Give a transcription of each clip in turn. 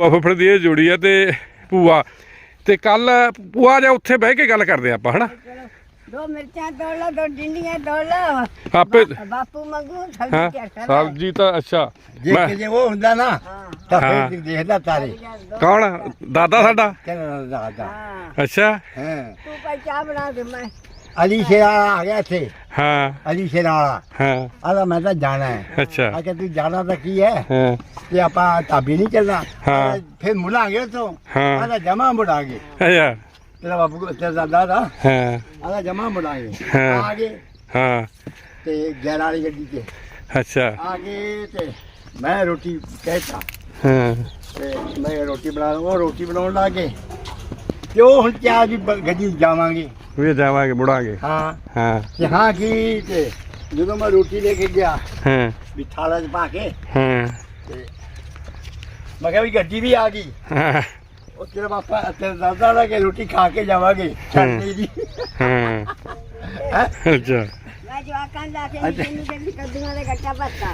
ਭੂਆ ਫੁੱਫੜ ਦੀ ਇਹ ਜੋੜੀ ਆ ਤੇ ਭੂਆ। ਤੇ ਕੱਲ ਭੂਆ ਜਾ ਉੱਥੇ ਬਹਿ ਕੇ ਗੱਲ ਕਰਦੇ ਆਪਾਂ ਹਨਾ? ਦੋ ਮਿਰਚਾਂ ਤੋੜ ਲਾ ਦੋ ਡਿੰਡੀਆਂ ਤੋੜ ਲਾ ਆਪੇ ਬਾਪੂ ਮੰਗੂ ਹਾਂ ਸਬਜ਼ੀ ਤਾਂ ਅੱਛਾ। ਜੇ ਮੈਂ ਕਿਤੇ ਉਹ ਹੁੰਦਾ ਨਾ ਤਾਂ ਹਾਂ। ਫਿਰ ਦੇਖਦਾ ਤਾਰੇ। ਕੌਣ? ਦਾਦਾ ਸਾਡਾ? ਕਹਿੰਦਾ ਦਾਦਾ। ਹਾਂ। ਅੱਛਾ। ਹਾਂ। ਤੂੰ ਭਾਈ ਚਾਹ ਬਣਾ ਦੇ ਮੈਂ ਅਲੀ ਸ਼ੇਰਾ ਆ ਗਿਆ ਇੱਥੇ। ਹਾਂ ਅਲੀ ਸ਼ੇਰਾ ਵਾਲਾ ਹਾਂ ਆਦਾ ਮੈਂ ਤਾਂ ਜਾਣਾ ਹੈ ਅੱਛਾ ਆ ਕਿ ਤੂੰ ਜਾਣਾ ਤਾਂ ਕੀ ਹੈ ਹਾਂ ਤੇ ਆਪਾਂ ਤਾਬੀ ਨਹੀਂ ਚੱਲਣਾ ਹਾਂ। ਆਦਾ ਫਿਰ ਮੁਲਾਂਗੇ ਤੋਂ ਹਾਂ ਆਦਾ ਜਮਾ ਮੁੜਾਂਗੇ ਅੱਛਾ ਤੇਰਾ ਬਾਪੂ ਤੇਰਾ ਦਾਦਾ ਦਾ ਹਾਂ ਆਦਾ ਜਮਾ ਮੁੜਾਂਗੇ ਹਾਂ। ਆ ਗਏ ਹਾਂ ਤੇ 11 ਵਾਲੀ ਗੱਡੀ ਤੇ ਅੱਛਾ ਆ ਗਏ ਤੇ ਮੈਂ ਰੋਟੀ ਕਹਿਤਾ ਹਾਂ ਤੇ ਮੈਂ ਰੋਟੀ ਬਣਾ ਉਹ ਰੋਟੀ ਬਣਾਉਣ ਲੱਗੇ ਤੇ ਦੀ ਵੀ ਜਾਵਾਂਗੇ ਮੁੜਾਂਗੇ। ਹਾਂ। ਹਾਂ। ਤੇ ਹਾਂ ਕੀ ਤੇ ਜਦੋਂ ਮੈਂ ਰੋਟੀ ਲੈ ਕੇ ਗਿਆ ਹਾਂ। ਵੀ ਥਾਲਾ 'ਚ ਪਾ ਕੇ ਹਾਂ। ਤੇ ਮੈਂ ਕਿਹਾ ਵੀ ਗੱਡੀ ਵੀ ਆ ਗਈ। ਹਾਂ। ਉਹ ਤੇਰਾ ਪਾਪਾ ਤੇਰਾ ਦਾਦਾ ਦਾ ਕਿ ਰੋਟੀ ਖਾ ਕੇ ਜਾਵਾਂਗੇ ਚਟਨੀ ਦੀ ਹਾਂ? ਅੱਛਾ। ਮੈਂ ਜਵਾਕਾਂ ਦਾ ਕੇ ਨਿੱਕੀ ਨਿੱਕੀ ਕੱਦੂਆਂ ਦੇ ਗੱਟਾ ਪੱਤਾ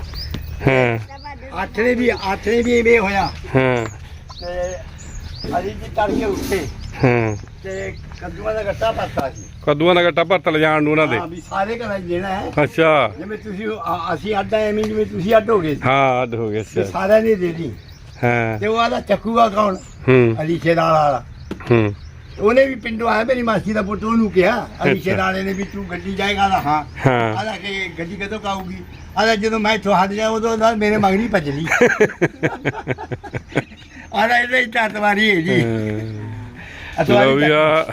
ਹਾਂ। ਆਥਰੇ ਵੀ ਆਥਰੇ ਵੀ ਇਵੇਂ ਹੋਇਆ। ਹਾਂ। ਤੇ ਅਲੀ ਜੀ ਤੜਕੇ ਉੱਠੇ। ਹਾਂ। ਤੇ ਕੱਦੂਆਂ ਦਾ ਗੱਟਾ ਪਾਤਾ ਸੀ। ਕਦੂਆਂ ਦਾ ਗੱਟਾ ਭਰਤ ਲਿਜਾਣ ਨੂੰ ਉਹਨਾਂ ਦੇ। ਹਾਂ ਵੀ ਸਾਰੇ ਘਰਾਂ 'ਚ ਦੇਣਾ ਹੈ। ਅੱਛਾ। ਜਿਵੇਂ ਤੁਸੀਂ ਅਸੀਂ ਅੱਡ ਐਵੇਂ ਜਿਵੇਂ ਤੁਸੀਂ ਅੱਡ ਹੋ ਗਏ ਸੀ। ਹਾਂ ਅੱਧ ਹੋ ਗਿਆ ਤੇ ਅੱਛਾ ਸਾਰਿਆਂ ਨੇ ਦੇ ਦੀ ਹਾਂ। ਤੇ ਉਹ ਆਦਾ ਚੱਕੂਗਾ ਕੌਣ? ਹੂੰ। ਅਲੀ ਸ਼ੇਰਾਲ ਵਾਲਾ। ਹੂੰ। ਉਹਨੇ ਵੀ ਪਿੰਡੋਂ ਆਇਆ ਮੇਰੀ ਮਾਸੀ ਦਾ ਪੁੱਤ ਉਹਨੂੰ ਕਿਹਾ। ਅਲੀ ਅੱਛਾ। ਸ਼ੇਰਾਲੇ ਨੇ ਵੀ ਤੂੰ ਗੱਡੀ ਜਾਏਗਾ ਦਾ ਹਾਂ। ਹਾਂ। ਆਦਾ ਕਿ ਗੱਡੀ ਕਦੋਂ ਕਾਊਗੀ ਆਦਾ ਜਦੋਂ ਮੈਂ ਇੱਥੋਂ ਹੱਟ ਜਾ ਉਦੋਂ ਦਾ ਮੇਰੇ ਮਗਰੀ ਭੱਜ ਲਈ। ਆਦਾ ਇਹਦੇ ਹੀ ਤਤਵਾਰੀ ਹੈ ਜੀ। ਚਲੋ ਵੀ ਆ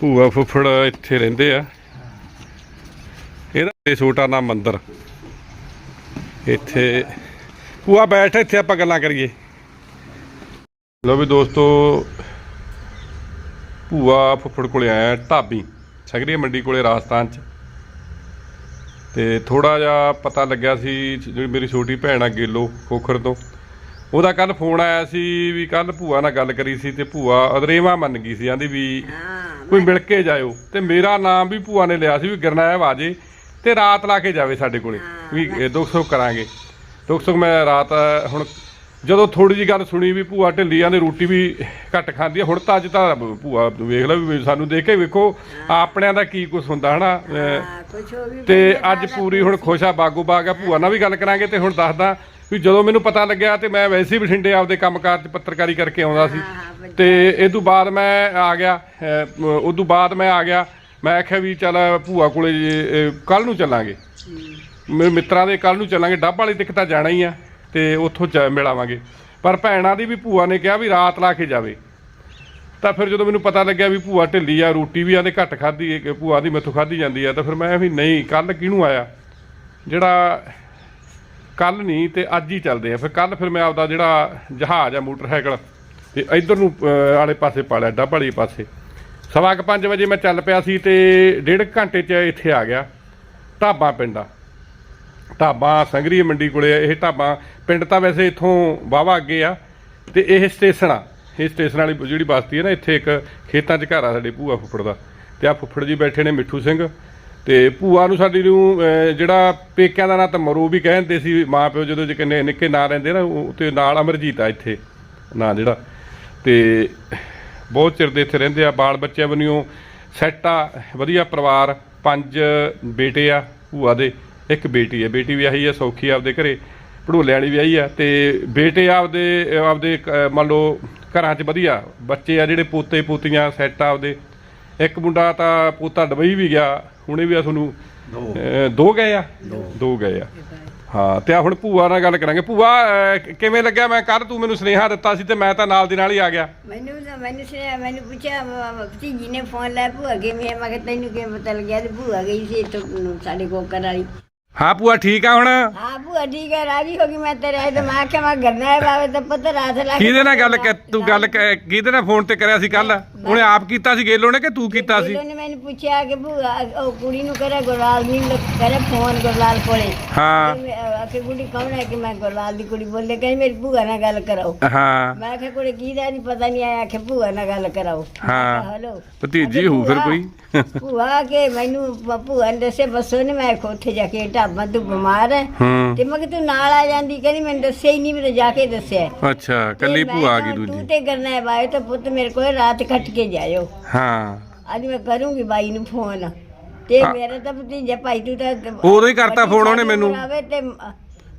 ਭੂਆ ਫੁੱਫੜ ਇੱਥੇ ਰਹਿੰਦੇ ਆ। ਇਹਦਾ ਛੋਟਾ ਨਾਮ ਮੰਦਰ। ਇੱਥੇ ਭੂਆ ਬੈਠ ਇੱਥੇ ਆਪਾਂ ਗੱਲਾਂ ਕਰੀਏ। ਲੋ ਵੀ ਦੋਸਤੋ ਭੂਆ ਫੁੱਫੜ ਕੋਲੇ ਆਇਆ ਢਾਬੀ ਛਗਰੀ ਮੰਡੀ ਕੋਲੇ ਰਾਜਸਥਾਨ ਚ। ਤੇ ਥੋੜਾ ਜਿਹਾ ਪਤਾ ਲੱਗਿਆ ਸੀ ਜਿਹੜੀ ਮੇਰੀ ਛੋਟੀ ਭੈਣ ਆ ਗੇਲੋ ਖੋਖਰ ਤੋਂ। ਉਹਦਾ ਕੱਲ ਫੋਨ ਆਇਆ ਸੀ ਵੀ ਕੱਲ ਭੂਆ ਨਾਲ ਗੱਲ ਕਰੀ ਸੀ ਤੇ ਭੂਆ ਅਦਰੇਵਾ ਮੰਨ ਗਈ ਸੀ ਆਂਦੀ ਵੀ ਹਾਂ ਕੋਈ ਮਿਲ ਕੇ ਜਾਇਓ। ਤੇ ਮੇਰਾ ਨਾਮ ਵੀ ਭੂਆ ਨੇ ਲਿਆ ਸੀ ਵੀ ਗਰਨਾਇਬ ਆ ਜੇ ਤੇ ਰਾਤ ਲਾ ਕੇ ਜਾਵੇ ਸਾਡੇ ਕੋਲੇ ਵੀ ਇਹ ਦੁੱਖ ਸੁੱਖ ਕਰਾਂਗੇ। ਦੁੱਖ ਸੁੱਖ ਮੈਂ ਰਾਤ ਹੁਣ ਜਦੋਂ ਥੋੜੀ ਜੀ ਗੱਲ ਸੁਣੀ ਵੀ ਭੂਆ ਢਿੱਲੀਆਂ ਦੇ ਰੋਟੀ ਵੀ ਘੱਟ ਖਾਂਦੀ ਆ ਹੁਣ ਤਾਂ ਅੱਜ ਤਾਂ ਭੂਆ ਵੇਖ ਲੈ ਵੀ ਸਾਨੂੰ ਦੇਖ ਕੇ ਵੇਖੋ ਆਪਣਿਆਂ ਦਾ ਕੀ ਕੁਝ ਹੁੰਦਾ ਹਨਾ? ਅਹ ਹੋ ਵੀ ਤੇ ਅੱਜ ਪੂਰੀ ਹੁਣ ਖੁਸ਼ ਆ ਬਾਗੋ ਬਾਗ ਆ ਭੂਆ ਨਾਲ ਵੀ ਗੱਲ ਕਰਾਂਗੇ ਤੇ ਹੁਣ ਦੱਸਦਾ ਵੀ ਜਦੋਂ ਮੈਨੂੰ ਪਤਾ ਲੱਗਿਆ ਤੇ ਮੈਂ ਵੈਸੇ ਹੀ ਬਠਿੰਡੇ ਆਪਦੇ ਕੰਮਕਾਰ 'ਚ ਪੱਤਰਕਾਰੀ ਕਰਕੇ ਆਉਂਦਾ ਸੀ। ਤੇ ਇਹ ਤੋਂ ਬਾਅਦ ਮੈਂ ਆ ਗਿਆ ਉਸ ਤੋਂ ਬਾਅਦ ਮੈਂ ਆ ਗਿਆ। ਮੈਂ ਆਖਿਆ ਵੀ ਚੱਲ ਭੂਆ ਕੋਲੇ ਕੱਲ ਨੂੰ ਚੱਲਾਂਗੇ। ਮੇਰੇ ਮਿੱਤਰਾਂ ਦੇ ਕੱਲ ਨੂੰ ਚੱਲਾਂਗੇ। ਡੱਬ ਵਾਲੀ ਤੱਕ ਤਾਂ ਜਾਣਾ ਹੀ ਆ ਤੇ ਉੱਥੋਂ ਮਿਲਾਵਾਂਗੇ। ਪਰ ਭੈਣਾਂ ਦੀ ਵੀ ਭੂਆ ਨੇ ਕਿਹਾ ਵੀ ਰਾਤ ਲਾ ਕੇ ਜਾਵੇ। ਤਾਂ ਫਿਰ ਜਦੋਂ ਮੈਨੂੰ ਪਤਾ ਲੱਗਿਆ ਵੀ ਭੂਆ ਢਿੱਲੀ ਆ ਰੋਟੀ ਵੀ ਆਂਦੇ ਘੱਟ ਕਿ ਭੂਆ ਦੀ ਮੈਥੋਂ ਖਾਧੀ ਜਾਂਦੀ ਆ ਤਾਂ ਫਿਰ ਮੈਂ ਵੀ ਨਹੀਂ ਕੱਲ ਕਿਹਨੂੰ ਆਇਆ? ਜਿਹੜਾ ਕੱਲ ਨਹੀਂ ਤੇ ਅੱਜ ਹੀ ਚੱਲਦੇ ਆ। ਫਿਰ ਕੱਲ ਫਿਰ ਮੈਂ ਆਪਦਾ ਜਿਹੜਾ ਜਹਾਜ਼ ਆ ਮੋਟਰਸਾਈਕਲ ਤੇ ਇਧਰ ਨੂੰ ਅਹ, ਵਾਲੇ ਪਾਸੇ ਪਾ ਲਿਆ ਡੱਬ ਵਾਲੀ ਪਾਸੇ। ਸਵਾ ਕੁ ਪੰਜ ਵਜੇ ਮੈਂ ਚੱਲ ਪਿਆ ਸੀ ਤੇ ਡੇਢ ਘੰਟੇ 'ਚ ਇੱਥੇ ਆ ਗਿਆ ਢਾਬਾ ਪਿੰਡਾ ਢਾਬਾ ਸੰਗਰੀ ਮੰਡੀ ਕੋਲੇ ਇਹ ਢਾਬਾ ਪਿੰਡ ਤਾਂ ਵੈਸੇ ਇੱਥੋਂ ਵਾਵਾ ਅੱਗੇ ਆ ਤੇ ਇਹ ਸਟੇਸ਼ਨ ਆ। ਇਹ ਸਟੇਸ਼ਨ ਵਾਲੀ ਜਿਹੜੀ ਬਸਤੀ ਹੈ ਨਾ ਇੱਥੇ ਇੱਕ ਖੇਤਾਂ 'ਚ ਘਰ ਆ ਸਾਡੇ ਭੂਆ ਫੁੱਫੜ ਦਾ। ਤੇ ਆ ਫੁੱਫੜ ਜੀ ਬੈਠੇ ਨੇ ਮਿੱਠੂ ਸਿੰਘ ਤੇ ਭੂਆ ਨੂੰ ਸਾਡੀ ਨੂੰ ਅਹ, ਜਿਹੜਾ ਪੇਕਿਆਂ ਦਾ ਨਾਂ ਤਾਂ ਮਰੂ ਵੀ ਕਹਿੰਦੇ ਸੀ ਮਾਂ ਪਿਓ ਜਦੋਂ ਜੇ ਕਿੰਨੇ ਨਿੱਕੇ ਨਾਂ ਰਹਿੰਦੇ ਨਾ ਉਹ ਤੇ ਨਾਲ ਅਮਰਜੀਤ ਆ ਇੱਥੇ ਨਾਂ ਜਿਹੜਾ। ਤੇ ਬਹੁਤ ਚਿਰ ਦੇ ਇੱਥੇ ਰਹਿੰਦੇ ਆ ਬਾਲ ਬੱਚਿਆਂ ਬਣਿਓ ਸੈੱਟ ਆ ਵਧੀਆ ਪਰਿਵਾਰ ਪੰਜ ਬੇਟੇ ਆ ਭੂਆ ਦੇ ਇੱਕ ਬੇਟੀ ਹੈ ਬੇਟੀ ਵਿਆਹੀ ਆ ਸੌਖੀ ਆਪਦੇ ਘਰੇ ਪੜੋਲੇ ਵਾਲੀ ਵਿਆਹੀ ਆ। ਤੇ ਬੇਟੇ ਆਪਦੇ ਆਪਦੇ ਕ ਮੰਨ ਲਓ ਘਰਾਂ 'ਚ ਵਧੀਆ ਬੱਚੇ ਆ ਜਿਹੜੇ ਪੋਤੇ ਪੋਤੀਆਂ ਸੈੱਟ ਆ ਆਪਦੇ। ਇੱਕ ਮੁੰਡਾ ਤਾਂ ਪੋਤਾ ਡਬਈ ਵੀ ਗਿਆ ਹੁਣੇ ਵੀ ਆ ਤੁਹਾਨੂੰ ਦੋ। ਗਏ ਆ? ਦੋ। ਗਏ ਆ। ਹਾਂ ਤੇ ਆ ਹੁਣ ਭੂਆ ਨਾਲ ਗੱਲ ਕਰਾਂਗੇ। ਭੂਆ ਅਹ, ਕਿਵੇਂ ਲੱਗਿਆ? ਮੈਂ ਕੱਲ ਤੂੰ ਮੈਨੂੰ ਸੁਨੇਹਾ ਦਿੱਤਾ ਸੀ ਤੇ ਮੈਂ ਤਾਂ ਨਾਲ ਦੀ ਨਾਲ ਹੀ ਆ ਗਿਆ। ਮੈਨੂੰ ਤਾਂ ਮੈਨੂੰ ਸੁਣਿਆ ਮੈਨੂੰ ਪੁੱਛਿਆ ਭਤੀਜੀ ਨੇ ਫੋਨ ਲਾਇਆ ਭੂਆ ਗਈ ਮੈਂ ਮੈਂ ਕਿਹਾ ਤੈਨੂੰ ਕਿਵੇਂ ਪਤਾ ਲੱਗਿਆ? ਤੇ ਭੂਆ ਗਈ ਸੀ ਇੱਥੋਂ ਸਾਡੇ ਕੋਕਰ ਵਾਲੀ। ਹਾਂ ਭੂਆ ਠੀਕ ਆ ਹੁਣ? ਹਾਂ ਭੂਆ ਠੀਕ ਹੈ ਰਾਜੀ ਹੋ ਗਈ। ਮੈਂ ਤੇਰੇ ਆਏ ਤੇ ਮੈਂ ਕਿਹਾ ਮੈਂ ਗਰਨਾ ਬਾਵੇ ਤਾਂ ਪਤਾ ਰਾਤ ਲਾ ਕਿਹਦੇ ਨਾਲ ਗੱਲ ਕਰ ਤੂੰ ਗੱਲ ਕ- ਕਿਹਦੇ ਨਾਲ ਫੋਨ ਤੇ ਕਰਿਆ ਸੀ ਕੱਲ ਉਹਨੇ ਆਪ ਕੀਤਾ ਸੀ ਗੇਲੋ ਨੇ ਕਿ ਤੂੰ ਕੀਤਾ ਸੀ? ਇਹਨਾਂ ਨੇ ਮੈਨੂੰ ਪੁੱਛਿਆ ਕਿ ਭੂਆ ਉਹ ਕੁੜੀ ਨੂੰ ਕਰੇ ਗੁਰਲਾਲ ਨਹੀਂ ਕਰੇ ਫੋਨ ਗੁਰਲਾਲ ਕੋਲੇ। ਹਾਂ। ਆਖੇ ਕੁੜੀ ਕੌਣ ਹੈ ਕਿ ਮੈਂ ਗੁਰਲਾਲ ਦੀ ਕੁੜੀ ਬੋਲੇ? ਕਹਿੰਦੀ ਮੇਰੀ ਭੂਆ ਨਾਲ ਗੱਲ ਕਰਾਓ ਹਾਂ। ਮੈਂ ਕਿਹਾ ਕੁੜੀ ਕੀ ਦਾ ਨਹੀਂ ਪਤਾ ਨਹੀਂ ਆਇਆ ਕਿ ਭੂਆ ਨਾਲ ਗੱਲ ਕਰਾਓ ਹਾਂ। ਹਲੋ। ਭਤੀਜੀ ਹੋਊ ਫਿਰ ਕੋਈ। ਭੂਆ ਕੇ ਮੈਨੂੰ ਭ- ਭੂਆ ਨੇ ਦੱਸੇ ਬੱਸੋ ਨੇ ਮੈਂ ਉੱਥੇ ਜਾ ਕੇ ਢਾਬਾ ਢਾਬਾ ਤੂੰ ਬਿਮਾਰ ਹੈ ਹੂੰ। ਤੇ ਮੈਂ ਕਿ ਤੂੰ ਨਾਲ ਆ ਜਾਂਦੀ ਕਹਿੰਦੀ ਮੈਨੂੰ ਦੱਸਿਆ ਹੀ ਨਹੀਂ ਮੈਂ ਤਾਂ ਜਾ ਕੇ ਦੱਸਿਆ। ਅੱਛਾ ਕੱਲੀ ਤੇ ਭੂਆ ਆ ਗਈ ਕਿਹਾ, ਦੂਜੀ। ਤੂੰ ਕਰਨਾ ਹੈ ਬਾਈ ਤਾਂ ਪੁੱਤ ਮੇਰੇ ਕੋਲ ਰਾਤ ਕੱਟ ਕੇ ਜਾਇਓ। ਹਾਂ। ਅੱਜ ਮੈਂ ਕਰੂੰਗੀ ਬਾਈ ਨੂੰ ਫੋਨ। ਤੇ ਹਾਂ। ਮੇਰਾ ਤਾਂ ਭਤੀਜਾ ਭਾਈ ਤੂੰ ਤਾਂ ਉਦੋਂ ਹੀ ਕਰਤਾ ਵੱਡੀ ਫੋਨ ਉਹਨੇ ਸਾਡੀ ਮੈਨੂੰ। ਉਮਰ ਆਵੇ ਤੇ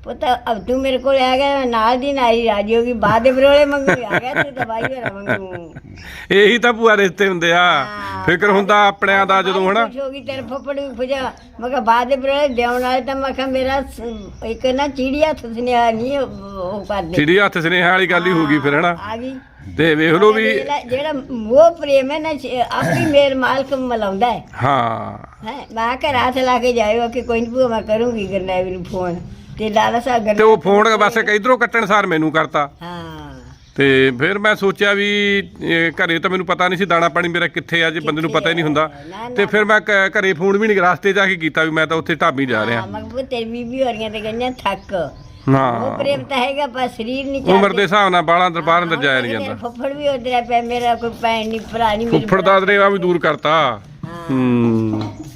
ਪੁੱਤ ਅਬ ਤੂੰ ਮੇਰੇ ਕੋਲ ਆ ਗਿਆ ਮੈਂ ਨਾਲ ਦੀ ਨਾਈ ਰਾਜੀ ਹੋਗੀ ਬਾਅਦ ਦੇ ਬਰੋਲੇ ਮੰਗੂ ਆ ਗਿਆ ਤੂੰ ਤਾਂ ਬਾਈ ਹੋਰਾ ਮੰਗੂ ਇਹੀ ਤਾਂ ਭੂਆ ਰਿਸ਼ਤੇ ਹੁੰਦੇ ਆ। ਹਾਂ। ਫਿਕਰ ਹੁੰਦਾ ਆਪਣਿਆਂ ਦਾ ਜਦੋਂ ਹਨਾ? ਹੋ ਗਈ ਤੇਰੇ ਫੱਫੜ ਵੀ ਖੁਜਾ ਮੈਂ ਕਿਹਾ ਬਾਅਦ ਦੇ ਬਰੋਲੇ ਦੇਉਣ ਵਾਲੇ ਤਾਂ ਮੈਂ ਕਿਹਾ ਮੇਰਾ ਸ- ਇੱਕ ਨਾ ਚੀੜੀ ਹੱਥ ਸੁਨਿਆ ਨਹੀਂ ਉਹ ਕਰਦੇ। ਚਿੜੀ ਹੱਥ ਸਨੇਹਾ ਵਾਲੀ ਗੱਲ ਹੀ ਹੋ ਗਈ ਫਿਰ ਹਨਾ? ਆ ਗਈ। ਤੇ ਵੇਖ ਲਓ ਵੀ ਜਿਹੜਾ- ਜਿਹੜਾ ਮੋਹ ਪ੍ਰੇਮ ਹੈ ਨਾ ਸ਼- ਆਪੀ ਮੇਰ ਮਾਲਕ ਮਲਾਉਂਦਾ ਹੈ। ਹਾਂ। ਹੈ ਮੈਂ ਕਿ ਰਾਤ ਲਾ ਕੇ ਜਾਇਓ ਕਿ ਕੋਈ ਨਹੀਂ ਭੂਆ ਮੈਂ ਕਰੂੰਗੀ ਗਰਨੈਵੀ ਨੂੰ ਫੋਨ। ਤੇ ਲਾਲਾ ਸਾਹਿਬ ਤੇ ਉਹ ਫੋਨ ਬਸ ਇਧਰੋਂ ਕੱਟਣ ਸਾਰ ਮੈਨੂੰ ਕਰਤਾ। ਹਾਂ। ਤੇ ਫਿਰ ਮੈਂ ਸੋਚਿਆ ਵੀ ਇਹ ਘਰੇ ਤਾਂ ਮੈਨੂੰ ਪਤਾ ਨਹੀਂ ਸੀ ਦਾਣਾ ਪਾਣੀ ਮੇਰਾ ਕਿੱਥੇ ਆ ਜੇ ਬੰਦੇ ਨੂੰ ਪਤਾ ਹੀ ਨਹੀਂ ਹੁੰਦਾ। ਤੇ ਫਿਰ ਮੈਂ ਘ- ਘਰੇ ਫੋਨ ਵੀ ਨਹੀਂ ਰਸਤੇ ਜਾ ਕੇ ਕੀਤਾ ਵੀ ਮੈਂ ਤਾਂ ਉੱਥੇ ਢਾਬੀ ਜਾ ਰਿਹਾ। ਮੈਂ ਕਿਹਾ ਤੇਰੀ ਬੀਬੀ ਹੋ ਰਹੀਆਂ ਤੇ ਕਹਿੰਦੀਆਂ ਥੱਕ। ਉਹ ਹਾਂ ਪ੍ਰੇਮ ਤਾਂ ਹੈਗਾ ਪਰ ਸਰੀਰ ਨਹੀਂ ਉਮਰ ਦੇ ਹਿਸਾਬ ਨਾਲ ਬਾਹਲਾਂ ਅੰਦਰ ਬਾਹਰ ਅੰਦਰ ਜਾਇਆ ਨਹੀਂ ਜਾਂਦਾ। ਫੁੱਫੜ ਵੀ ਉਧਰ ਪਿਆ ਮੇਰਾ ਕੋਈ ਭੈਣ ਨਹੀਂ ਭਰਾ ਨਹੀਂ ਮੇਰੀ ਫੁੱਫੜ ਦਾ ਦਰੇਵਾ ਵੀ ਦੂਰ ਕਰਤਾ। ਹਾਂ।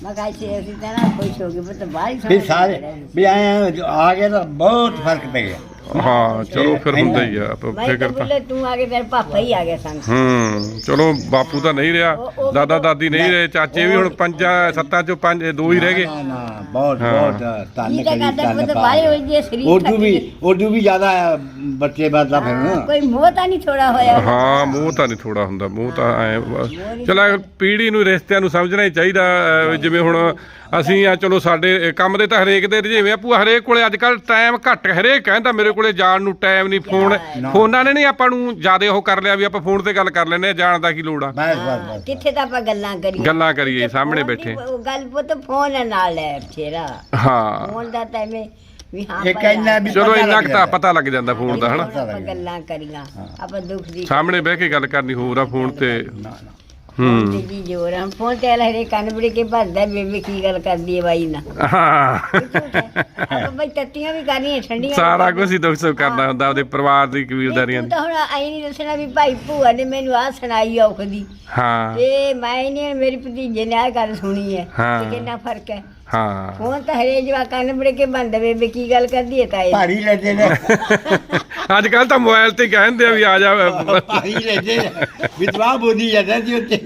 ਮੈਂ ਕਿਹਾ ਸੀ ਅਸੀਂ ਤਾਂ ਨਾ ਖੁਸ਼ ਹੋ ਗਏ ਪੁੱਤ ਬਾਹਰ ਹੀ ਫਿਰ ਸਮਝ ਸਾਰੇ ਵੀ ਆਏ ਜੋ ਆ ਗਏ ਤਾਂ ਬਹੁਤ ਫ਼ਰਕ ਪੈ ਗਿਆ। ਹਾਂ ਚਲੋ ਫਿਰ ਹੁੰਦਾ ਹੀ ਆ ਪ- ਮੈਂ ਤਾਂ ਫਿਕਰ ਤਾਂ ਬੋਲੇ ਤੂੰ ਆ ਕੇ ਤੇਰਾ ਪਾਪਾ ਹੀ ਆ ਗਿਆ ਸਾਨੂੰ ਹੂੰ ਚਲੋ ਬਾਪੂ ਤਾਂ ਨਹੀਂ ਰਿਹਾ ਦਾਦਾ ਦਾਦੀ ਨਹੀਂ ਰਹੇ ਚਾਚੇ ਵੀ ਹੁਣ ਪੰਜਾਂ ਸੱਤਾਂ ਚੋਂ ਪੰਜ ਦੋ ਹੀ ਰਹਿ ਗਏ। ਨਾ ਨਾ ਬਹੁਤ ਹਾਂ। ਬਹੁਤ ਧੰਨ ਕੀ ਤਾਂ ਕਰੀ ਕਰਦਾ ਧੰਨ ਪੁੱਤ ਬਾਹਰ ਹੋ ਜੇ ਸਰੀਰ ਉਰਦੂ ਥੱਕ ਵੀ ਜੇ। ਉਰਦੂ ਵੀ ਜ਼ਿਆਦਾ ਆ, ਬੱਚੇ ਬਾਦਾ ਫਿਰ ਹਾਂ, ਨਾ ਕੋਈ ਮੋਹ ਤਾਂ ਨਹੀਂ ਥੋੜਾ ਹੋਇਆ? ਹਾਂ ਮੂੰਹ ਤਾਂ ਨਹੀਂ ਥੋੜਾ ਹੁੰਦਾ ਮੂੰਹ ਤਾਂ ਐ ਚਲੋ ਪੀੜੀ ਨੂੰ ਰਿਸ਼ਤਿਆਂ ਨੂੰ ਸਮਝਣਾ ਹੀ ਚਾਹੀਦਾ ਅਹ ਜਿਵੇਂ ਹੁਣ ਅਸੀਂ ਆ ਚਲੋ ਸਾਡੇ ਕੰਮ ਦੇ ਤਾਂ ਹਰੇਕ ਦੇ ਰਜੇਵੇਂ ਆ। ਭੂਆ ਹਰੇਕ ਕੋਲੇ ਅੱਜ ਕੱਲ ਟਾਈਮ ਘੱਟ ਹਰੇਕ ਕਹਿੰਦਾ ਮੇਰੇ ਕੋਲੇ ਜਾਣ ਨੂੰ ਟਾਈਮ ਨਹੀਂ ਫੋਨ ਫੋਨਾਂ ਨੇ ਨਹੀਂ ਆਪਾਂ ਨੂੰ ਜ਼ਿਆਦਾ ਉਹ ਕਰ ਲਿਆ ਵੀ ਆਪਾਂ ਫੋਨ ਤੇ ਗੱਲ ਕਰ ਲੈਨੇ ਆ ਜਾਣ ਦਾ ਕੀ ਲੋੜ ਆ। ਬਸ ਬਸ ਹਾਂ, ਬਸ। ਕਿੱਥੇ ਤਾਂ ਆਪਾਂ ਗੱਲਾਂ ਕਰੀਏ। ਗੱਲਾਂ ਕਰੀਏ ਸਾਹਮਣੇ ਫੋਨ ਬੈਠੇ। ਉਹ ਗੱਲ ਪੁੱਤ ਫੋਨ ਨਾਲ ਹੈ ਫੇਰਾ ਹਾਂ। ਫੋਨ ਦਾ ਤਾਂ ਐਵੇਂ ਵੀ ਹਾਂ ਇੱਕ ਭਾਈ ਇੰਨਾ ਵੀ ਚਲੋ ਪਤਾ ਇੰਨਾ ਲੱਗ ਕੁ ਤਾਂ ਜਾਂਦਾ। ਪਤਾ ਲੱਗ ਜਾਂਦਾ ਫੋਨ ਦਾ ਹਨਾ। ਆਪਾਂ ਗੱਲਾਂ ਕਰੀਆਂ ਆਪਾਂ ਦੁੱਖ ਦੀ ਸਾਹਮਣੇ ਬਹਿ ਕੇ ਗੱਲ ਕਰਨੀ ਹੋਰ ਆ ਫੋਨ ਤੇ। ਨਾ ਨਾ। ਫੋਨ ਤੇ ਹੂੰ। ਜੀ ਜੋਰ ਆ। ਫੋਨ ਤੇ ਹਰੇ ਕੰਨ ਬੜੇ ਕੇ ਭਰਦਾ ਬੇਬੇ ਕੀ ਗੱਲ ਕਰਦੀ ਹੈ ਬਾਈ ਨਾ ਹਾਂ। ਆਪਾਂ ਬਈ ਤੱਤੀਆਂ ਵੀ ਕਰਨੀਆਂ ਠੰਡੀਆਂ ਸਾਰਾ। ਕੁਝ ਹੀ ਦੁੱਖ ਸੁੱਖ ਕਰਨਾ ਹੁੰਦਾ ਉਹਦੇ ਪਰਿਵਾਰ ਦੀ ਕਬੀਲਦਾਰੀਆਂ ਤੂੰ ਤਾਂ ਹੁਣ ਆਈ ਨਹੀਂ ਦੱਸਣਾ ਵੀ ਭਾਈ ਭੂਆ ਨੇ ਮੈਨੂੰ ਆਹ ਸੁਣਾਈ ਔਖ ਦੀ। ਹਾਂ। ਤੇ ਮੈਂ ਨਹੀਂ ਮੇਰੀ ਭਤੀਜੇ ਨੇ ਆਹ ਗੱਲ ਸੁਣੀ ਹੈ। ਹਾਂ। ਤੇ ਕਿੰਨਾ ਫ਼ਰਕ ਹੈ। ਹਾਂ। ਫੋਨ ਤਾਂ ਹਰੇ ਜਵਾ ਕੰਨ ਬੜੇ ਕੇ ਬੰਦ ਬੇਬੇ ਕੀ ਗੱਲ ਕਰਦੀ ਹੈ ਤਾਏ? ਭਾਰੀ ਲੈਂਦੇ ਨੇ। ਅੱਜ ਕੱਲ ਤਾਂ ਮੋਬਾਈਲ ਤੇ ਕਹਿੰਦੇ ਆ ਵੀ ਆ ਜਾ। ਭਾਰੀ ਲੈਂਦੇ ਨੇ। ਵਿਦਵਾ ਬੋਲੀ ਜਾਂਦਾ ਉੱਤੇ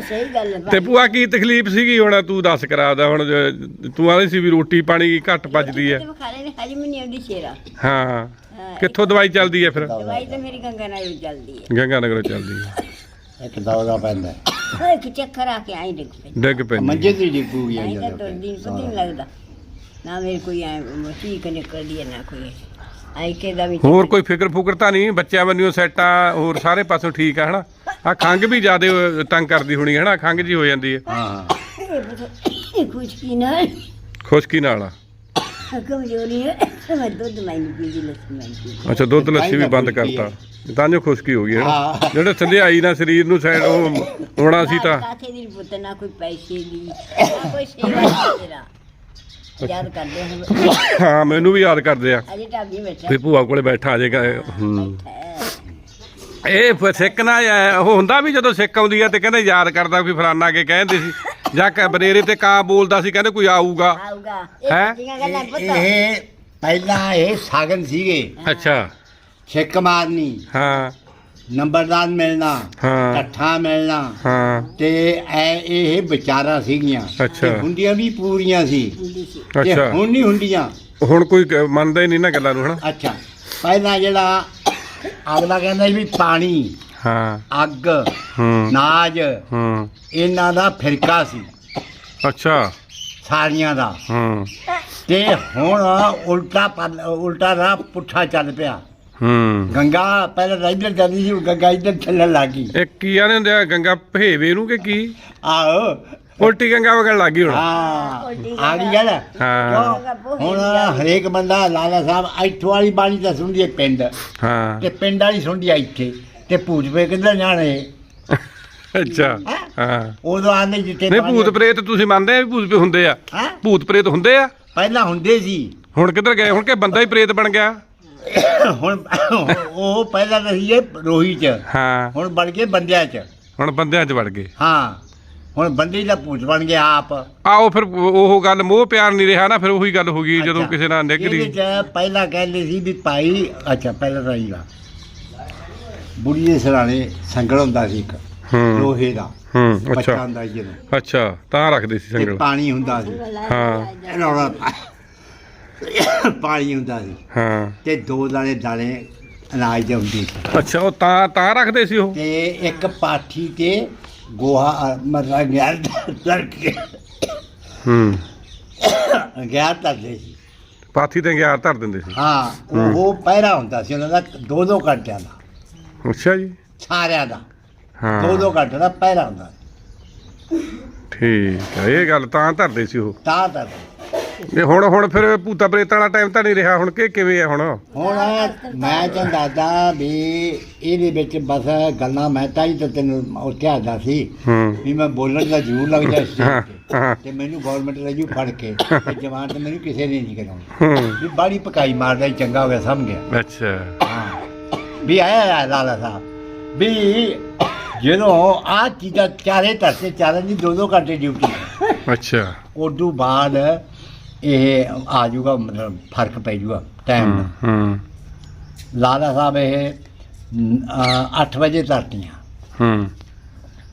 ਸਹੀ ਗੱਲ ਹੈ ਤੇ ਭੂਆ ਕੀ ਤਕਲੀਫ ਸੀਗੀ? ਹੁਣ ਤੂੰ ਦੱਸ ਕਰਾਦਾ ਹੁਣ ਜੇ ਤੂੰ ਆਲੀ ਸੀ ਵੀ ਰੋਟੀ ਪਾਣੀ ਘੱਟ ਪਚਦੀ ਹੈ ਤੇ ਨਹੀਂ ਆਉਂਦੀ ਸ਼ੇਰਾ। ਹਾਂ। ਹਾਂ, ਕਿੱਥੋਂ ਦਵਾਈ ਚੱਲਦੀ ਹੈ ਫਿਰ? ਦਵਾਈ ਤਾਂ ਮੇਰੀ ਗੰਗਾ ਨਾਲ ਹੀ ਚੱਲਦੀ ਹੈ ਗੰਗਾ ਨਗਰੋਂ ਚੱਲਦੀ ਹੈ ਇੱਕ ਦੌੜਾ ਪੈਂਦਾ। ਓਏ ਕਿ ਚੱਕਰ ਆ ਕੇ ਆਈ ਡਿੱਗ ਪਈ ਡਿੱਗ ਪੈਂਦੀ ਮੰਜੇ ਤੇ ਡਿੱਗੂ ਗਿਆ ਆਈ ਤਾਂ ਤੁਰਦੀ ਨੀ, ਪਤਾ ਨਹੀਂ ਲੱਗਦਾ। ਨਾ ਮੇਰੇ ਕੋਈ ਐ ਮਸੀਕ ਨਿਕਲਦੀ ਹੈ ਨਾ ਕੋਈ। ਆਈ ਕੇ ਦਾ ਵੀ ਹੋਰ ਕੋਈ ਫਿਕਰ ਫੁਕਰ ਤਾਂ ਨਹੀਂ? ਬੱਚਿਆਂ ਬੰਨਿਓ ਸੈਟਾਂ ਹੋਰ ਸਾਰੇ ਪਾਸੋਂ ਠੀਕ ਆ ਹਨਾ? ਆ ਖੰਗ ਵੀ ਜ਼ਿਆਦੇ ਤੰਗ ਕਰਦੀ ਹੋਣੀ ਹੈ ਹਨਾ? ਖੰਗ ਜੀ ਹੋ ਜਾਂਦੀ ਹੈ। ਹਾਂ। ਕੁਛ ਕੀ ਨਾ ਖੁਸ਼ਕੀ ਨਾਲ ਆ। ਕਮਜ਼ੋਰੀ ਹੈ ਮੈਂ ਦੁੱਧ ਮੈਂ ਨਹੀਂ ਪੀਂਦੀ ਲੱਸੀ ਮੈਂ ਨੀ ਪੀਂਦੀ। ਅੱਛਾ ਦੁੱਧ ਲੱਸੀ ਵੀ ਬੰਦ ਕਰਤਾ। ਤਾਂ ਜੋ ਖੁਸ਼ਕੀ ਹੋ ਗਈ ਹੈ ਹਾਂ। ਜਿਹੜੇ ਥੰਧਿਆਈ ਨਾਲ ਸਰੀਰ ਨੂੰ ਸਾਈਡ ਉਹ ਹੋਣਾ ਸੀ ਤਾਂ। ਕਾਥੇ ਦੀ ਪੁੱਤ ਨਾ ਕੋਈ ਪੈਸੇ ਦੀ ਨਾ ਕੋਈ ਸੇਵਾ ਦੀ ਤੇਰਾ। ਯਾਦ ਕਰਦੇ ਹਾਂ ਹਾਂ ਮੈਨੂੰ ਵੀ ਯਾਦ ਕਰਦੇ ਆ। ਅਜੇ ਢਾਬੀ ਬੈਠਾ। ਵੀ ਭੂਆ ਕੋਲੇ ਬੈਠਾ ਜਾਏਗਾ ਹੂੰ। ਇਹ ਫਿਰ ਸਿੱਕ ਨਾ ਇਹ ਉਹ ਹੁੰਦਾ ਵੀ ਜਦੋਂ ਸਿੱਕ ਆਉਂਦੀ ਆ ਤੇ ਕਹਿੰਦੇ ਯਾਦ ਕਰਦਾ ਵੀ ਫਲਾਨਾ ਕੇ ਕਹਿੰਦੇ ਸੀ। ਜਾਂ ਕ ਬਨੇਰੇ ਤੇ ਕਾਂ ਬੋਲਦਾ ਸੀ ਕਹਿੰਦੇ ਕੋਈ ਆਊਗਾ। ਆਊਗਾ। ਹੈਂ? ਇਹ ਸੱਚੀਆਂ ਗੱਲਾਂ ਇਹ ਪੁੱਤ। ਇਹ ਪਹਿਲਾਂ ਇਹ ਸਾਗਨ ਸੀਗੇ। ਅੱਛਾ। ਛਿੱਕ ਮਾਰਨੀ। ਹਾਂ। ਨੰਬਰਦਾਰ ਮਿਲਣਾ। ਹਾਂ। ਇਕੱਠਾ ਮਿਲਣਾ। ਹਾਂ। ਤੇ ਐ ਇਹ ਵਿਚਾਰਾਂ ਸੀਗੀਆਂ। ਅੱਛਾ। ਤੇ ਹੁੰਦੀਆਂ ਵੀ ਪੂਰੀਆਂ ਸੀ। ਹੁੰਦੀ ਸੀ। ਤੇ ਅੱਛਾ। ਹੁਣ ਨਹੀਂ ਹੁੰਦੀਆਂ ਹੁਣ ਕੋਈ ਕ- ਮੰਨਦਾ ਹੀ ਨਹੀਂ ਨਾ ਗੱਲਾਂ ਨੂੰ ਹਨਾ? ਅੱਛਾ। ਪਹਿਲਾਂ ਜਿਹੜਾ ਅਗਲਾ ਕਹਿੰਦਾ ਸੀ ਵੀ ਪਾਣੀ। ਹਾਂ। ਅੱਗ ਹੂੰ। ਨਾਜ ਹੂੰ। ਇਹਨਾਂ ਦਾ ਫਿਰਕਾ ਸੀ। ਅੱਛਾ। ਸਾਰੀਆਂ ਦਾ। ਹੂੰ। ਤੇ ਹੁਣ ਉਲਟਾ ਪਲ- ਉਲਟਾ ਰਾਹ ਪੁੱਠਾ ਚੱਲ ਪਿਆ। ਹੂੰ। ਗੰਗਾ ਪਹਿਲਾਂ ਇੱਧਰ ਜਾਂਦੀ ਸੀ ਹੁਣ ਗੰਗਾ ਇੱਧਰ ਚੱਲਣ ਲੱਗੀ ਇਹ ਕੀ ਆਨੇ ਹੁੰਦੇ ਆ? ਗੰਗਾ ਭੇਵੇ ਨੂੰ ਕਿ ਕੀ? ਆਹੋ। ਉਲਟੀ ਗੰਗਾ ਵਗਣ ਲੱਗੀ ਹੁਣ। ਹਾਂ ਆ ਗਈ ਗੱਲ। ਹਾਂ। ਕਿਉਂ? ਹੁਣ ਹਰੇਕ ਬੰਦਾ ਲਾਲਾ ਸਾਹਿਬ ਇੱਥੋਂ ਵਾਲੀ ਬਾਣੀ ਤਾਂ ਸੁਣਦੀ ਹੈ ਪਿੰਡ। ਹਾਂ। ਤੇ ਪਿੰਡ ਵਾਲੀ ਸੁਣਦੀ ਹੈ ਇੱਥੇ। ਤੇ ਭੂਤ ਪੇ ਕਿੱਧਰ ਜਾਣੇ? ਅੱਛਾ ਹੈਂ? ਹਾਂ। ਉਦੋਂ ਆਂਦੇ ਜਿੱਥੇ ਨਹੀਂ ਭੂਤ ਪ੍ਰੇਤ ਤੁਸੀਂ ਮੰਨਦੇ ਆ ਵੀ ਭੂਤ ਹੁੰਦੇ ਆ? ਹੈਂ? ਭੂਤ ਪ੍ਰੇਤ ਹੁੰਦੇ ਆ? ਪਹਿਲਾਂ ਹੁੰਦੇ ਸੀ। ਹੁਣ ਕਿੱਧਰ ਗਏ? ਹੁਣ ਕਿ ਬੰਦਾ ਹੀ ਪ੍ਰੇਤ ਬਣ ਗਿਆ? ਹੁਣ ਉਹ ਪਹਿਲਾਂ ਸੀ ਇਹ ਰੋਹੀ ਚ। ਹਾਂ। ਹੁਣ ਬਣ ਗਏ ਬੰਦਿਆਂ ਚ। ਹੁਣ ਬੰਦਿਆਂ 'ਚ ਵੜ ਗਏ। ਹਾਂ। ਹੁਣ ਬੰਦੀ ਦਾ ਭੂਤ ਬਣ ਗਿਆ ਆਪ। ਆਓ ਫਿਰ ਉਹ ਗੱਲ ਮੋਹ ਪਿਆਰ ਨਹੀਂ ਰਿਹਾ ਨਾ ਫਿਰ ਉਹੀ ਗੱਲ ਹੋ ਗਈ ਜਦੋਂ। ਕਿਸੇ ਨਾਲ ਨਿਕਲੀ। ਪਹਿਲਾਂ ਕਹਿੰਦੇ ਸੀ ਵੀ ਭਾਈ ਅੱਛਾ ਪਹਿਲਾਂ ਤਾਂ ਬੁੜੀ ਦੇ ਸਰਾਣੇ ਸੰਗਲ ਹੁੰਦਾ ਸੀ ਇੱਕ ਹੂੰ। ਲੋਹੇ ਦਾ ਹੂੰ ਬੱਚਾ ਅੱਛਾ। ਹੁੰਦਾ ਸੀ ਜਦੋਂ। ਅੱਛਾ ਤਾਂ ਰੱਖਦੇ ਸੀ ਤੇ ਸੰਗਲ ਪਾਣੀ ਹੁੰਦਾ ਸੀ। ਹਾਂ। ਰੌਲਾ ਪਾਣੀ ਹੁੰਦਾ ਸੀ। ਹਾਂ। ਤੇ ਦੋ ਦਾਣੇ ਦਾਣੇ ਅਨਾਜ ਦੇ ਹੁੰਦੇ ਸੀ। ਅੱਛਾ ਉਹ ਤਾਂ ਤਾਂ ਰੱਖਦੇ ਸੀ ਉਹ? ਤੇ ਇੱਕ ਪਾਠੀ ਤੇ ਗੋਹਾ ਮਤਲਬ ਗਿਆਰ ਦਰ ਕੇ ਹੂੰ। ਗਿਆਰ ਧਰਦੇ ਸੀ। ਪਾਥੀ ਤੇ ਗਿਆਰ ਧਰ ਦਿੰਦੇ ਸੀ। ਹਾਂ। ਉਹ ਪਹਿਰਾ ਹੁੰਦਾ ਸੀ ਉਹਨਾਂ ਦਾ ਦੋ ਦੋ ਘੰਟਿਆਂ ਦਾ। ਅੱਛਾ ਜੀ। ਸਾਰਿਆਂ ਦਾ। ਹਾਂ। ਦੋ ਦੋ ਘੰਟੇ ਦਾ ਪਹਿਰਾ ਹੁੰਦਾ। ਠੀਕ ਹੈ ਇਹ ਗੱਲ ਤਾਂ ਧਰਦੇ ਸੀ ਉਹ। ਤਾਂ ਤਾਂ ਇਹ ਹੁਣ ਹੁਣ ਫਿਰ ਭੂਤਾ ਪ੍ਰੇਤਾਂ ਵਾਲਾ ਟਾਈਮ ਤਾਂ ਨਹੀਂ ਰਿਹਾ ਹੁਣ ਕਿ ਕਿਵੇਂ ਆ ਹੁਣ? ਹੁਣ ਮੈਂ ਤੁਹਾਨੂੰ ਦੱਸਦਾ ਵੀ ਇਹਦੇ ਵਿੱਚ ਬਸ ਗੱਲਾਂ ਮੈਂ ਤਾਂ ਹੀ ਤਾਂ ਤੈਨੂੰ ਉੱਥੇ ਆਦਾ ਸੀ। ਹੂੰ। ਵੀ ਮੈਂ ਬੋਲਣ ਦਾ ਜ਼ਰੂਰ ਲੱਗ ਜਾ ਸੀ। ਹਾਂ ਹਾਂ। ਤੇ ਮੈਨੂੰ ਗਵਰਨਮੈਂਟ ਲੈ ਜੂ ਫੜ ਕੇ ਤੇ ਜਵਾਨ ਤੇ ਮੈਨੂੰ ਕਿਸੇ ਨੇ ਨਹੀਂ ਕਰਾਉਣੀ। ਹੂੰ। ਵੀ ਬਾੜੀ ਪਕਾਈ ਮਾਰਦਾ ਹੀ ਚੰਗਾ ਹੋ ਗਿਆ ਸਮਝ ਗਿਆ। ਅੱਛਾ। ਹਾਂ ਵੀ ਆਇਆ ਆ ਲਾਲਾ ਸਾਹਿਬ ਵੀ ਜਦੋਂ ਆ ਚੀਜ਼ਾਂ ਚਾਰੇ ਤਰਸੇ ਚਾਰਾਂ ਦੀ ਦੋ ਦੋ ਘੰਟੇ ਡਿਊਟੀ ਅੱਛਾ ਉਦੋਂ ਬਾਅਦ ਇਹ ਆ ਜਾਊਗਾ ਮਤਲਬ ਫ਼ਰਕ ਪੈ ਜਾਊਗਾ ਟਾਈਮ ਹੂੰ ਹੂੰ ਲਾਲਾ ਸਾਹਿਬ ਇਹ 8 ਵਜੇ ਤਰਤੀਆਂ ਹੂੰ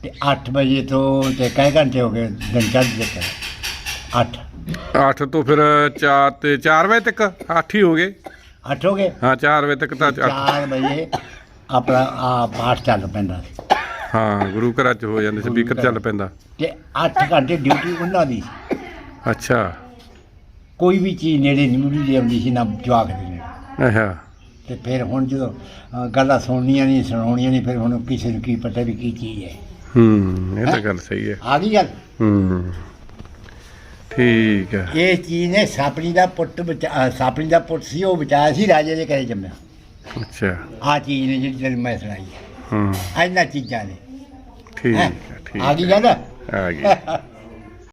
ਤੇ 8 ਵਜੇ ਤੋਂ ਤੇ ਕਈ ਘੰਟੇ ਹੋ ਗਏ ਦਿਨ ਚੜ੍ਹ ਚੱਕਰ 8 ਅੱਠ ਤੋਂ ਫਿਰ 4 ਤੇ 4 ਵਜੇ ਤੱਕ 8 ਹੀ ਹੋ ਗਏ 8 ਹੋ ਗਏ? ਹਾਂ 4 ਵਜੇ ਤੱਕ ਤਾਂ ਅੱਠ- 4 ਵਜੇ ਆਪਣਾ ਆ ਪਾਠ ਚੱਲ ਪੈਂਦਾ ਸੀ। ਹਾਂ ਗੁਰੂ ਘਰਾਂ ਚ ਹੋ ਜਾਂਦੇ ਸਪੀਕਰ ਚੱਲ ਪੈਂਦਾ। ਤੇ 8 ਘੰਟੇ ਡਿਊਟੀ ਉਹਨਾਂ ਦੀ ਸੀ। ਅੱਛਾ। ਕੋਈ ਵੀ ਚੀਜ਼ ਨੇੜੇ ਨਹੀਂ ਮੁੜੀ ਦੀ ਆਉਂਦੀ ਸੀ ਨਾ ਜਵਾਕ ਦੇ ਨੇੜੇ। ਅੱਛਾ। ਤੇ ਫਿਰ ਹੁਣ ਜਦੋਂ ਅ, ਗੱਲਾਂ ਸੁਣਨੀਆਂ ਨਹੀਂ ਸੁਣਾਉਣੀਆਂ ਨਹੀਂ ਫਿਰ ਹੁਣ ਕਿਸੇ ਨੂੰ ਕੀ ਪਤਾ ਵੀ ਕੀ ਚੀਜ਼ ਹੈ। ਹੂੰ ਇਹ ਤਾਂ ਗੱਲ ਸਹੀ ਹੈ। ਆ ਗਈ ਗੱਲ? ਹੂੰ। ਠੀਕ ਹੈ। ਇਹ ਚੀਜ਼ ਨੇ ਸਾਪਣੀ ਦਾ ਪੁੱਤ ਬਚਾ ਸਾਪਣੀ ਦਾ ਪੁੱਤ ਸੀ ਉਹ ਬਚਾਇਆ ਸੀ ਰਾਜੇ ਦੇ ਘਰੇ ਜੰਮਿਆ। ਅੱਛਾ। ਆ ਚੀਜ਼ ਨੇ ਜਿਹੜੀ ਤੈਨੂੰ ਮੈਂ ਸੁਣਾਈ ਹੈ। ਹੂੰ। ਇਹਨਾਂ ਚੀਜ਼ਾਂ ਨੇ। ਠੀਕ ਹੈਂ? ਠੀਕ ਆ ਗਈ ਗੱਲ? ਆ ਗਈ।